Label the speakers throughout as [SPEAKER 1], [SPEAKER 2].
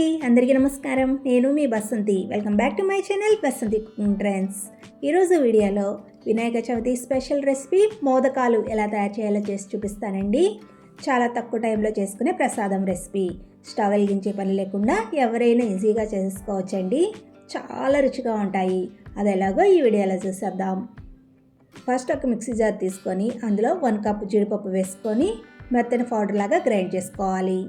[SPEAKER 1] అండి. అందరికీ నమస్కారం. నేను మీ Basanti. Welcome back to my channel Basanti cooking trends ఈరోజు వీడియోలో వినాయక చవితి స్పెషల్ రెసిపీ మోదకాలు ఎలా తయారు చేయాలో చేసి చూపిస్తానండి. చాలా తక్కువ టైంలో చేసుకునే ప్రసాదం రెసిపీ. స్టవ్ వెలిగించే పని లేకుండా ఎవరైనా ఈజీగా చేసుకోవచ్చండి. చాలా రుచిగా ఉంటాయి. అది ఎలాగో ఈ వీడియోలో చూసేద్దాం. ఫస్ట్ ఒక మిక్సీ జార్ తీసుకొని అందులో వన్ కప్ జీడిపప్పు వేసుకొని మెత్తని పౌడర్ లాగా గ్రైండ్ చేసుకోవాలి.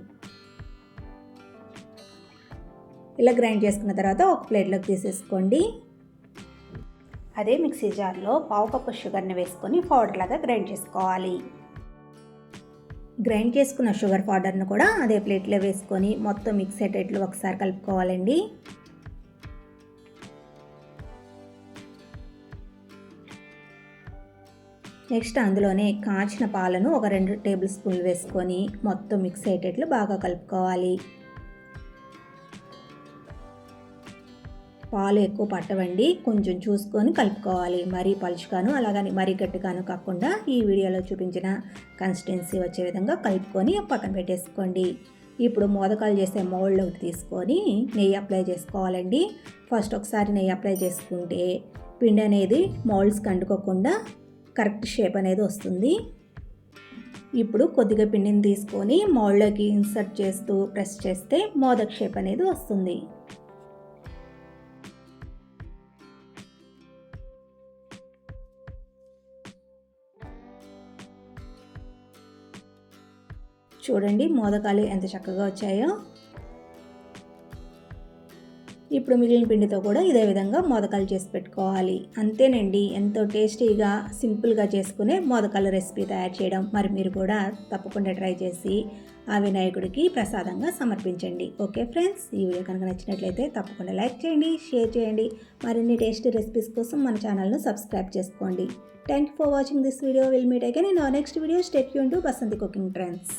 [SPEAKER 1] ఇలా గ్రైండ్ చేసుకున్న తర్వాత ఒక ప్లేట్లోకి తీసేసుకోండి. అదే మిక్సీ జార్లో పావు కప్పు షుగర్ని వేసుకొని పౌడర్ లాగా గ్రైండ్ చేసుకోవాలి. గ్రైండ్ చేసుకున్న షుగర్ పౌడర్ను కూడా అదే ప్లేట్లో వేసుకొని మొత్తం మిక్స్ అయ్యేటట్లు ఒకసారి కలుపుకోవాలండి. నెక్స్ట్ అందులోనే కాచిన పాలను ఒక రెండు టేబుల్ స్పూన్లు వేసుకొని మొత్తం మిక్స్ అయ్యేటట్లు బాగా కలుపుకోవాలి. పాలు ఎక్కువ పట్టవండి. కొంచెం చూసుకొని కలుపుకోవాలి. మరీ పలుచుగాను అలాగని మరీ గట్టిగాను కాకుండా ఈ వీడియోలో చూపించిన కన్సిస్టెన్సీ వచ్చే విధంగా కలుపుకొని పక్కన పెట్టేసుకోండి. ఇప్పుడు మోదకాలు చేసే మౌల్డ్ ఒకటి తీసుకొని నెయ్యి అప్లై చేసుకోవాలండి. ఫస్ట్ ఒకసారి నెయ్యి అప్లై చేసుకుంటే పిండి అనేది మౌల్డ్స్కి కంటుకోకుండా కరెక్ట్ షేప్ అనేది వస్తుంది. ఇప్పుడు కొద్దిగా పిండిని తీసుకొని మౌల్డ్లోకి ఇన్సర్ట్ చేస్తూ ప్రెస్ చేస్తే మోదక్ షేప్ అనేది వస్తుంది. చూడండి మోదకాలు ఎంత చక్కగా వచ్చాయో. ఇప్పుడు మిగిలిన పిండితో కూడా ఇదే విధంగా మోదకాలు చేసి పెట్టుకోవాలి. అంతేనండి ఎంతో టేస్టీగా సింపుల్గా చేసుకునే మోదకాల రెసిపీ తయారు చేయడం. మరి మీరు కూడా తప్పకుండా ట్రై చేసి ఆ వినాయకుడికి ప్రసాదంగా సమర్పించండి. ఓకే ఫ్రెండ్స్ ఈ వీడియో కనుక నచ్చినట్లయితే తప్పకుండా లైక్ చేయండి షేర్ చేయండి. మరిన్ని టేస్టీ రెసిపీస్ కోసం మన ఛానల్ను సబ్స్క్రైబ్ చేసుకోండి. Thank you for watching this video. Will meet again in next video stay Yoon to Basanti cooking trends